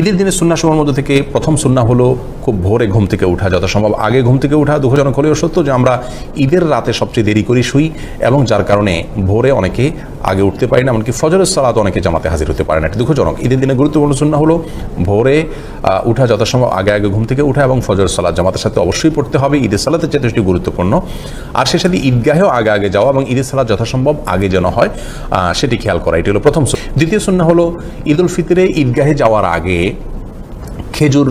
ঈদের দিনের সুন্না সময়ের মধ্যে থেকে প্রথম সুন্না হলো খুব ভোরে ঘুম থেকে ওঠা যথাসম্ভব আগে ঘুম থেকে ওঠা দুঃখজনক হলেও সত্য যে আমরা ঈদের রাতে সবচেয়ে দেরি করি শুই এবং যার কারণে ভোরে অনেকে আগে উঠতে পারি না, এমনকি ফজরের সালাত অনেকে জামাতে হাজির হতে পারে না। এটা দুঃখজনক। ঈদের দিনে গুরুত্বপূর্ণ সুন্না হলো ভোরে উঠা, যথাসম্ভব আগে আগে ঘুম থেকে উঠা এবং ফজর সালাদ জামাতের সাথে অবশ্যই পড়তে হবে। ঈদের সালাতের চেয়ে সেটি গুরুত্বপূর্ণ। আর সে সাথে ঈদগাহেও আগে আগে যাওয়া এবং ঈদের সালাত যথাসম্ভব আগে যেন হয় সেটি খেয়াল করা, এটি হলো প্রথম দ্বিতীয় সুন্না হলো ঈদ উল ফিতরে ঈদগাহে যাওয়ার আগে খেজুর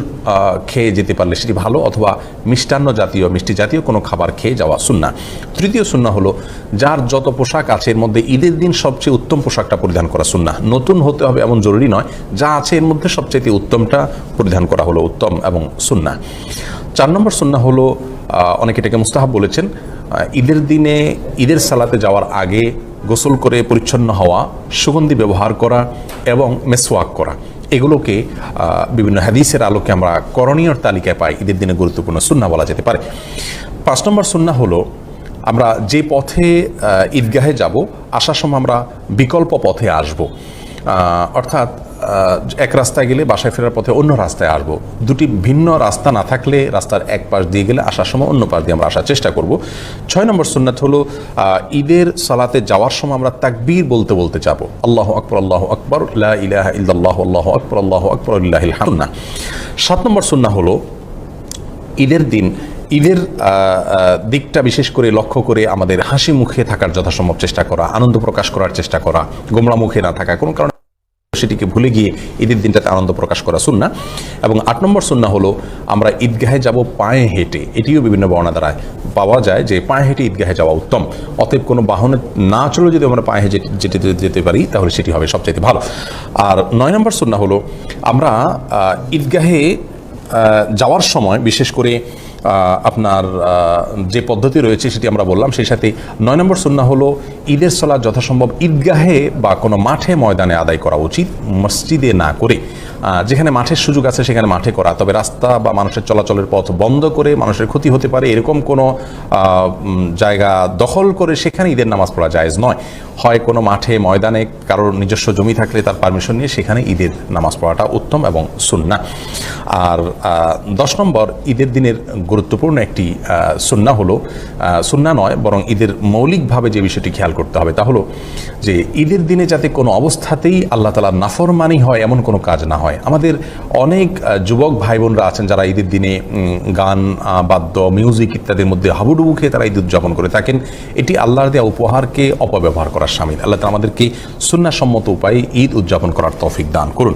খেয়ে যেতে পারলে সেটি ভালো অথবা মিষ্টান্ন জাতীয়, মিষ্টি জাতীয় কোনো খাবার খেয়ে যাওয়া সুন্না। তৃতীয় সুন্না হলো, যার যত পোশাক আছে এর মধ্যে ঈদের দিন সবচেয়ে উত্তম পোশাকটা পরিধান করা সুন্না। নতুন হতে হবে এমন জরুরি নয়, যা আছে এর মধ্যে সবচেয়ে উত্তমটা পরিধান করা হলো উত্তম এবং সুন্না। চার নম্বর সুন্না হলো অনেকে এটাকে মুস্তাহাব বলেছেন ঈদের দিনে ঈদের সালাতে যাওয়ার আগে গোসল করে পরিচ্ছন্ন হওয়া, সুগন্ধি ব্যবহার করা এবং মেসওয়াক করা। এগুলোকে বিভিন্ন হাদিসের আলোকে আমরা করণীয় তালিকায় পাই। ঈদের দিনে গুরুত্বপূর্ণ সুন্না বলা যেতে পারে। পাঁচ নম্বর সুন্না হলো, আমরা যে পথে ঈদগাহে যাব, আসার সময় আমরা বিকল্প পথে আসব। অর্থাৎ এক রাস্তায় গেলে বাসায় ফেরার পথে অন্য রাস্তায় আসব। দুটি ভিন্ন রাস্তা না থাকলে রাস্তার এক পাশ দিয়ে গেলে আসার সময় অন্য পাশ দিয়ে আমরা আসার চেষ্টা করব। ছয় নম্বর সুন্নাত হলো ঈদের সালাতে যাওয়ার সময় আমরা তাকবীর বলতে বলতে যাব। আল্লাহ আকবর আল্লাহ আকবর ইলাহা ইল্লাল্লাহু, আল্লাহু আকবর আল্লাহু আকবর লিল্লাহিল হামদ। সাত নম্বর সুন্না হলো, ঈদের দিন, ঈদের দিকটা বিশেষ করে লক্ষ্য করে আমাদের হাসি মুখে থাকার যথাসম্ভব চেষ্টা করা, আনন্দ প্রকাশ করার চেষ্টা করা গোমরা মুখে না থাকা, কোনো কারণে সেটিকে ভুলে গিয়ে ঈদের দিনটাতে আনন্দ প্রকাশ করা সুন্না এবং আট নম্বর সুন্না হলো, আমরা ঈদগাহে যাব পায়ে হেঁটে। এটিও বিভিন্ন বর্ণা দ্বারা পাওয়া যায় যে পায়ে হেঁটে ঈদগাহে যাওয়া উত্তম। অতএব কোনো বাহনে না চলে যদি আমরা পায়ে হেঁটে যেতে যেতে পারি, তাহলে সেটি হবে সবচাইতে ভালো। আর নয় নম্বর সুন্না হলো, আমরা ঈদগাহে যাওয়ার সময়, বিশেষ করে আপনার যে পদ্ধতি রয়েছে সেটি আমরা বললাম, সেই সাথে নয় নম্বর সুন্না হলো ঈদের সলাৎ যথাসম্ভব ঈদগাহে বা কোনো মাঠে ময়দানে আদায় করা উচিত, মসজিদে না করে। যেখানে মাঠের সুযোগ আছে সেখানে মাঠে করা। তবে রাস্তা বা মানুষের চলাচলের পথ বন্ধ করে মানুষের ক্ষতি হতে পারে, এরকম কোনো জায়গা দখল করে সেখানে ঈদের নামাজ পড়া জায়েজ নয়। হয় কোনো মাঠে, ময়দানে কারোর নিজস্ব জমি থাকলে তার পারমিশন নিয়ে সেখানে ঈদের নামাজ পড়াটা উত্তম এবং সুন্না আর দশ নম্বর ঈদের দিনের গুরুত্বপূর্ণ একটি সুন্না হলো সুন্না নয়, বরং ঈদের মৌলিকভাবে যে বিষয়টি খেয়াল করতে হবে তা হলো যে ঈদের দিনে যাতে কোনো অবস্থাতেই আল্লাহ তালা নাফরমানি হয়, এমন কোনো কাজ না হয়। আমাদের অনেক যুবক ভাই বোনরা আছেন যারা ঈদের দিনে গান বাদ্য মিউজিক ইত্যাদির মধ্যে হাবুডুবু খেয়ে তারা ঈদ উদযাপন করে থাকেন। এটি আল্লাহর দেওয়া উপহারকে অপব্যবহার করার সামিল। আল্লাহ তালা আমাদেরকে সুন্নাসম্মত উপায়ে ঈদ উদযাপন করার তৌফিক দান করুন।